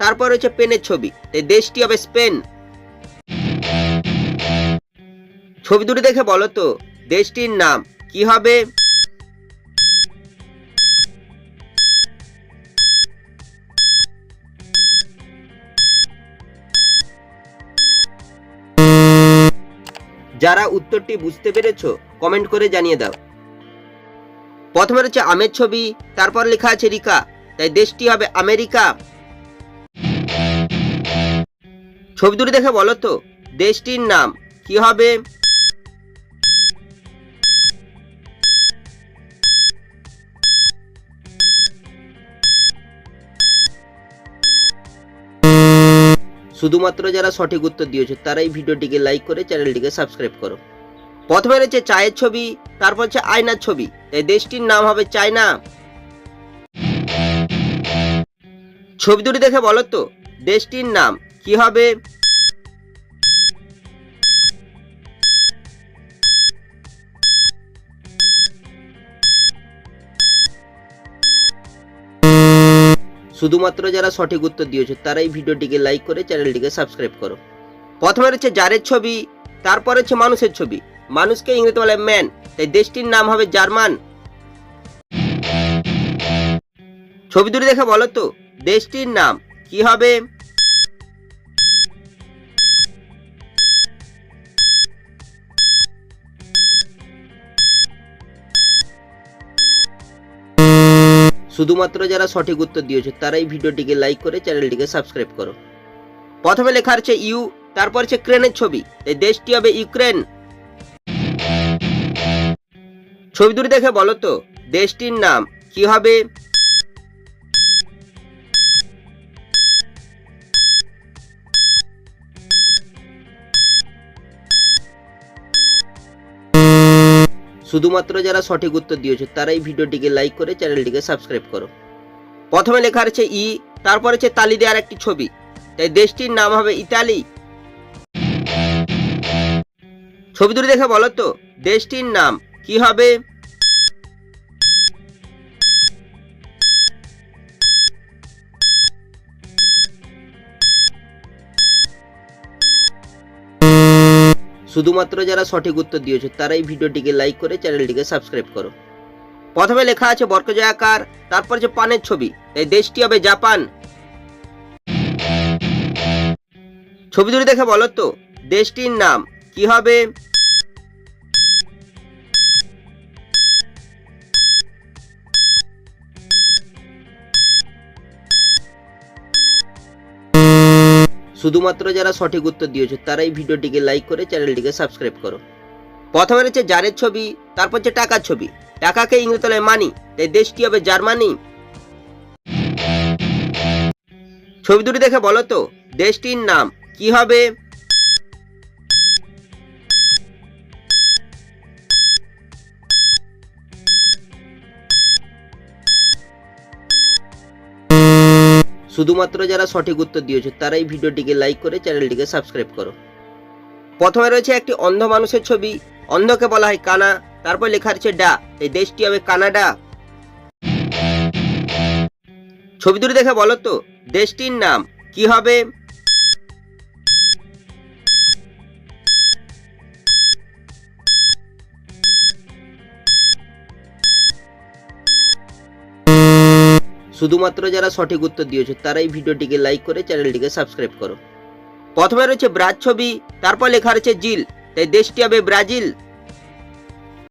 তারপর রয়েছে পেনের ছবি। তাই দেশটি হবে স্পেন। ছবি দুটি দেখে বলো তো, দেশটির নাম কি হবে? যারা উত্তরটি বুঝতে পেরেছ কমেন্ট করে জানিয়ে দাও। প্রথমে রয়েছে আমের ছবি, তারপর লেখা আছে রিকা। তাই দেশটি হবে আমেরিকা। ছবি দুটি দেখে বলো তো, দেশটির নাম কি হবে? শুধুমাত্র যারা সঠিক উত্তর দিয়েছ, তারাই ভিডিওটিকে লাইক করে চ্যানেলটিকে সাবস্ক্রাইব করো। প্রথমে রয়েছে চায়ের ছবি, তারপর হচ্ছে আয়নার ছবি। তাই দেশটির নাম হবে চায়না। ছবি দুটি দেখে বলো তো, দেশটির নাম কি হবে? শুধুমাত্র যারা সঠিক উত্তর দিয়েছ তারাই ভিডিওটিকে লাইক করে চ্যানেলটিকে সাবস্ক্রাইব করো। প্রথমে রয়েছে জারের ছবি, তারপর হচ্ছে মানুষের ছবি। মানুষকে ইংরেজি বলে ম্যান তাই দেশটির নাম হবে জার্মান। ছবি দুটি দেখে বলো তো, দেশটির নাম কি হবে? শুধুমাত্র যারা সঠিক উত্তর দিয়েছে, তারাই ভিডিওটিকে লাইক করে চ্যানেলটিকে সাবস্ক্রাইব করো। প্রথমে লেখা আছে ইউ, তারপর হচ্ছে ক্রেনের ছবি। এই দেশটি হবে ইউক্রেন। ছবি দুটি দেখে বলো তো, দেশটির নাম কি হবে? শুধুমাত্র যারা সঠিক উত্তর দিয়েছে, তারাই ভিডিওটিকে লাইক করে চ্যানেলটিকে সাবস্ক্রাইব করো। প্রথমে লেখা আছে ই, তারপর হচ্ছে তালি দেওয়ার একটি ছবি। তাই দেশটির নাম হবে ইতালি। ছবি দুটি দেখে বলো তো, দেশটির নাম কি হবে? শুধুমাত্র যারা সঠিক উত্তর দিয়েছে, তারাই ভিডিওটিকে লাইক করে চ্যানেলটিকে সাবস্ক্রাইব করো। প্রথমে লেখা আছে বর্গজয়াকার তারপর যে পানের ছবি। তাই দেশটি হবে জাপান। ছবি দুটি দেখে বলো তো, দেশটির নাম কি হবে? শুধুমাত্র যারা সঠিক উত্তর দিয়েছ, তারাই ভিডিওটিকে লাইক করে চ্যানেলটিকে সাবস্ক্রাইব করো। প্রথমে রয়েছে জারের ছবি, তারপর হচ্ছে টাকার ছবি। টাকাকে ইংরেজি তলায় মানি, তাই দেশটি হবে জার্মানি। ছবি দুটি দেখে বলো তো, দেশটির নাম কি হবে? শুধুমাত্র যারা সঠিক উত্তর দিয়েছে, তারাই ভিডিওটিকে লাইক করে চ্যানেলটিকে সাবস্ক্রাইব করো। প্রথমে রয়েছে একটি অন্ধ মানুষের ছবি। অন্ধকে বলা হয় কানা। তারপর লেখা রয়েছে ডা। এই দেশটি হবে কানাডা। ছবি দুটি দেখে বলো তো, দেশটির নাম কি হবে? শুধুমাত্র যারা সঠিক উত্তর দিয়েছে তারাই ভিডিওটিকে লাইক করে চ্যানেলটিকে সাবস্ক্রাইব করো। প্রথমে রয়েছে ব্রাজ ছবি, তারপর লেখা রয়েছে জিল, তাই দেশটি হবে ব্রাজিল।